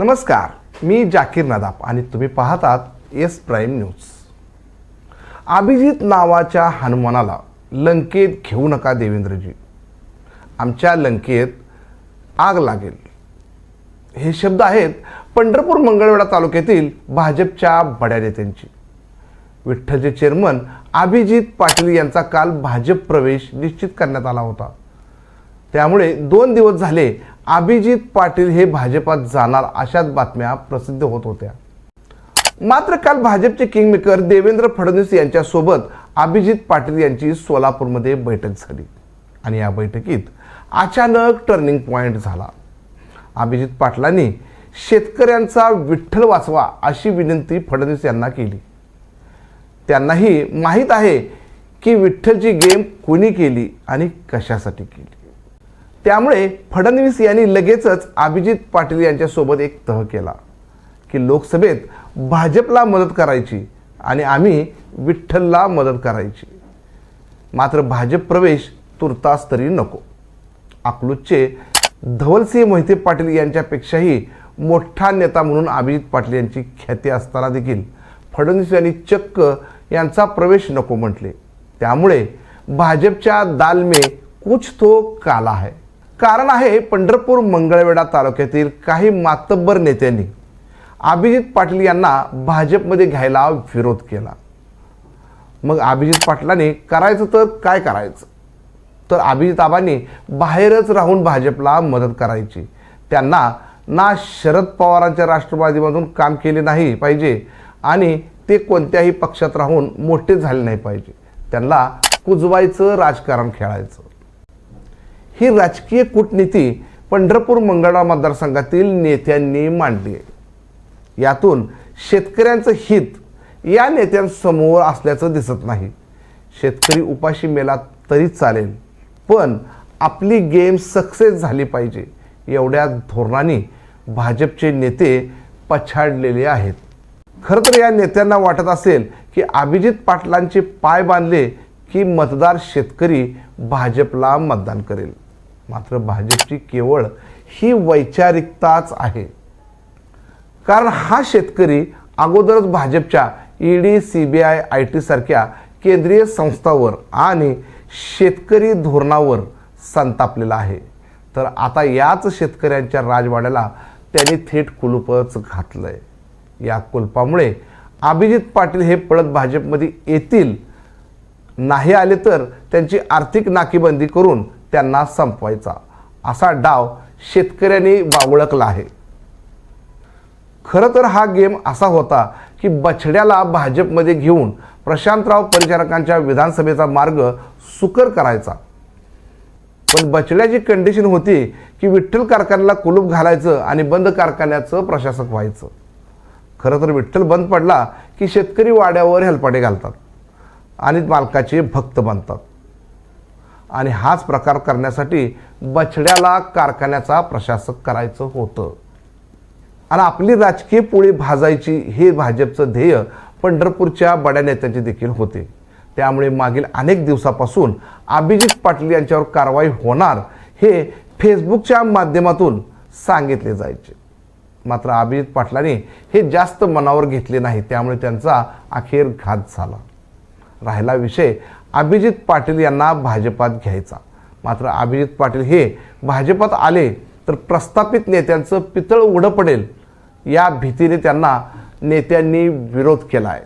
नमस्कार मी जाकीर नदाब आणि तुम्ही पाहतात एस प्राईम न्यूज. अभिजित नावाच्या हनुमानाला लंकेत घेऊ नका देवेंद्रजी. आमच्या लंकेत आग लागेल. हे शब्द आहेत पंढरपूर मंगळवेढा तालुक्यातील भाजपच्या बड्या नेत्यांची. विठ्ठलचे चेअरमन अभिजित पाटील यांचा काल भाजप प्रवेश निश्चित करण्यात आला होता. त्यामुळे दोन दिवस झाले अभिजित पाटील हे भाजपात जाणार अशाच बातम्या प्रसिद्ध होत होत्या. मात्र काल भाजपचे किंगमेकर देवेंद्र फडणवीस यांच्यासोबत अभिजित पाटील यांची सोलापूरमध्ये बैठक झाली. आणि या बैठकीत अचानक टर्निंग पॉईंट झाला. अभिजित पाटलांनी शेतकऱ्यांचा विठ्ठल वाचवा अशी विनंती फडणवीस यांना केली. त्यांनाही माहीत आहे की विठ्ठलची गेम कोणी केली आणि कशासाठी केली? त्यामुळे फडणवीस यांनी लगेचच अभिजित पाटील यांच्यासोबत एक तह केला की लोकसभेत भाजपला मदत करायची आणि आम्ही विठ्ठलला मदत करायची. मात्र भाजप प्रवेश तुर्तास तरी नको. अकलूजचे धवलसिंह मोहिते पाटील यांच्यापेक्षाही मोठा नेता म्हणून अभिजित पाटील यांची ख्याती असताना देखील फडणवीस यांनी चक्क यांचा प्रवेश नको म्हटले. त्यामुळे भाजपच्या दाल में कुछ तो काला है. कारण आहे पंढरपूर मंगळवेढा तालुक्यातील काही मातब्बर नेत्यांनी अभिजित पाटील यांना भाजपमध्ये घ्यायला विरोध केला. मग अभिजित पाटलांनी करायचं तर काय करायचं? तर अभिजिताबांनी बाहेरच राहून भाजपला मदत करायची. त्यांना ना शरद पवारांच्या राष्ट्रवादीमधून काम केले नाही पाहिजे आणि ते कोणत्याही पक्षात राहून मोठे झाले नाही पाहिजे. त्यांना कुजवायचं राजकारण खेळायचं. ही राजकीय कूटनीती पंढरपूर मंगळा मतदारसंघातील नेत्यांनी मांडली आहे. यातून शेतकऱ्यांचं हित या नेत्यांसमोर असल्याचं दिसत नाही. शेतकरी उपाशी मेला तरी चालेल पण आपली गेम सक्सेस झाली पाहिजे एवढ्या धोरणाने भाजपचे नेते पछाडलेले आहेत. खरं तर या नेत्यांना वाटत असेल की अभिजित पाटलांचे पाय बांधले की मतदार शेतकरी भाजपला मतदान करेल. मात्र भाजपची केवळ ही वैचारिकताच आहे. कारण हा शेतकरी अगोदरच भाजपच्या ED C B I I T सारख्या केंद्रीय संस्थावर आणि शेतकरी धोरणावर संतापलेला आहे. तर आता याच शेतकऱ्यांच्या राजवाड्याला त्यांनी थेट कुलूपच घातलंय. या कुलपामुळे अभिजित पाटील हे पळत भाजपमध्ये येतील. नाही आले तर त्यांची आर्थिक नाकीबंदी करून त्यांना संपवायचा. असा डाव शेतकऱ्यांनी बावळकला आहे. खरं तर हा गेम असा होता की बछड्याला भाजपमध्ये घेऊन प्रशांतराव परिचारकांच्या विधानसभेचा मार्ग सुकर करायचा. पण बछड्याची कंडिशन होती की विठ्ठल कारखान्याला कुलूप घालायचं आणि बंद कारखान्याचं प्रशासक व्हायचं. खरं तर विठ्ठल बंद पडला की शेतकरी वाड्यावर हेलपाटे घालतात आणि मालकाचे भक्त बनतात. आणि हाच प्रकार करण्यासाठी बछड्याला कारखान्याचा प्रशासक करायचं होतं. आणि आपली राजकीय पोळी भाजायची हे भाजपचं ध्येय पंढरपूरच्या बड्या नेत्यांचे देखील होते. त्यामुळे मागील अनेक दिवसापासून अभिजित पाटील यांच्यावर कारवाई होणार हे फेसबुकच्या माध्यमातून सांगितले जायचे. मात्र अभिजित पाटलांनी हे जास्त मनावर घेतले नाही त्यामुळे त्यांचा अखेर घात झाला. राहिला विषय अभिजित पाटील यांना भाजपात घ्यायचा. मात्र अभिजित पाटील हे भाजपात आले तर प्रस्थापित नेत्यांचं पितळ उघडं पडेल. या भीतीने त्यांना नेत्यांनी विरोध केला आहे